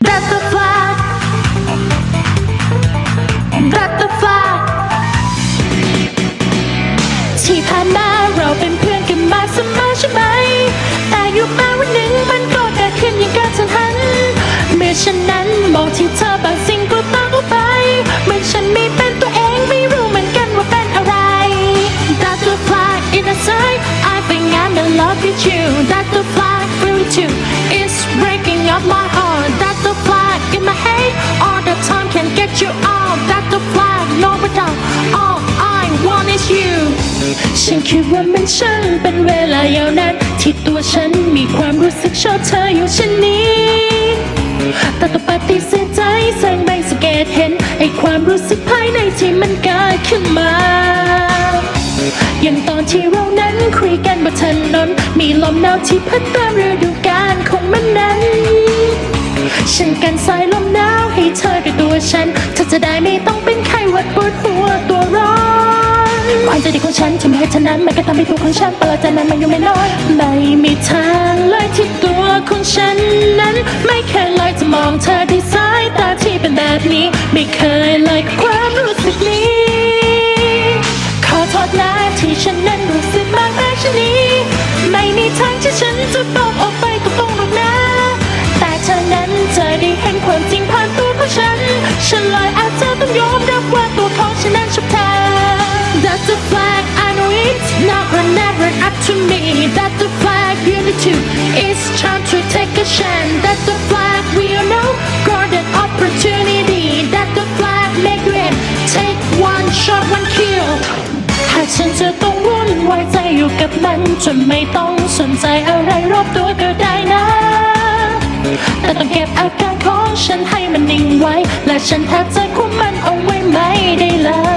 That's the คิดว่ามันช่างเป็นเวลายาวนานที่ตัวฉันมีความรู้สึกชอบเธออยู่เช่นนี้ แต่ต้องปฏิเสธใจแสงไม่สังเกตเห็นไอความรู้สึกภายในที่มันเกิดขึ้นมา อย่างตอนที่เรานั้นคุยกันบนถนนมีลมหนาวที่พัดตามฤดูกาลของมันนั้นฉันกันสายลมหนาวให้เธอด้วยตัวฉันเธอจะได้ไม่ต้องเป็นไข้หวัดปวดหัวตัว ความใจดีของฉันที่ไม่ให้เธอนั้นมันก็ทำให้ตัวของฉันประหลาดใจนั้นมันอยู่ไม่น้อย ไม่มีทางเลยที่ตัวของฉันนั้น ไม่เคยเลยจะมองเธอด้วยสายตาที่เป็นแบบนี้ ไม่เคยเลยความรู้สึกนี้ ขอโทษนะที่ฉันนั้นรู้สึกมากแบบชนนี้ ไม่มีทางที่ฉันจะบอกออกไปตรงๆหรอกนะ แต่เธอนั้นจะได้เห็นความจริง it's now or never up to me That the flag you need to It's time to take a chance That the flag we all know Golden opportunity That the flag make it Take one shot one kill หากฉันจะต้องวุ่นวายใจอยู่กับมันจนไม่ต้องสนใจอะไรรอบตัวก็ได้นะแต่ต้องเก็บอาการของฉันให้มันนิ่งไว้ และฉันแทบจะคุมมันเอาไว้ไม่ได้เลย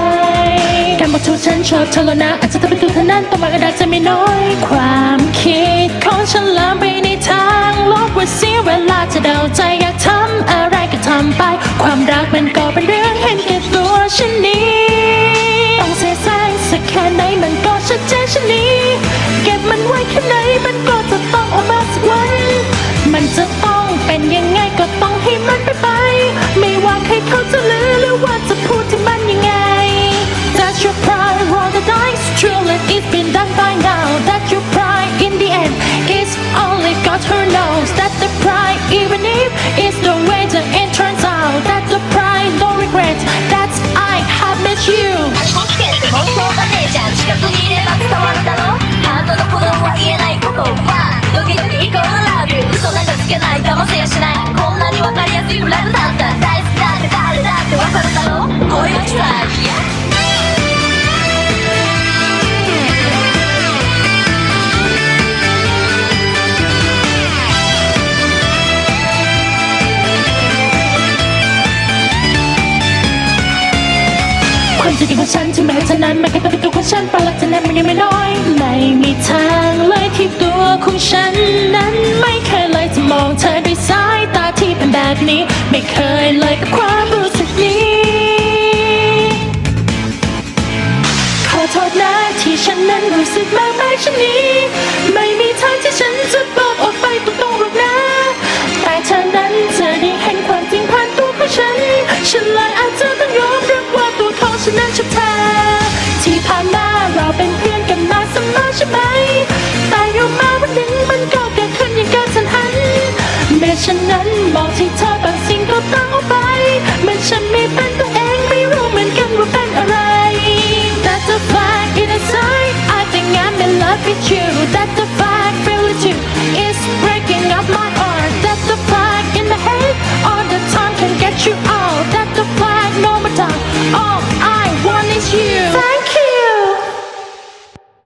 ฉันชอบเธอแล้วนะอาจจะทำให้ตัวเธอนั้นต้องมาก็ได้จะไม่น้อย ความคิดของฉันลามไปในทางลบว่าเสียเวลาจะเดาใจอยากทำอะไรก็ทำไป ความรักมันก็เป็นเรื่องเห็นแก่ตัวฉันนี้ต้องเสียแสงสักแค่ไหนมันก็ชัดเจนฉันนี้ by now That's your pride in the end it's only got her nose That's the pride even if it's the way the it turns out That's the pride no regret That's I have met you 本気って本当だねじゃん近くにいれば伝わるだろハートの鼓動は言えないことはドキドキイコールラブ嘘なんかつけないかもしれしないこんなにわかりやすいラブだ จริงของฉันที่ไม่ให้เธอนั้นไม่เคยเป็นตัวของฉันปลักเธอนั้นมันยังไม่น้อย ไม่มีทางเลยที่ตัวของฉันนั้นไม่เคยเลยจะมองเธอด้วยสายตาที่เป็นแบบนี้ ไม่เคยเลยกับความรู้สึก ธอ ที่ผ่านมาเราเป็นเพื่อนกันมาเสมอใช่ไหม แต่อยู่มาวันหนึ่งมันก็เกิดขึ้นอย่างกระทันหันเมื่อฉันนั้นมองที่เธอบางสิ่งก็ต้องออกไปเมื่อฉันไม่เป็นตัวเองไม่รู้เหมือนกันว่าเป็นอะไร That's the flag in the side I think I'm in love with you That's the flag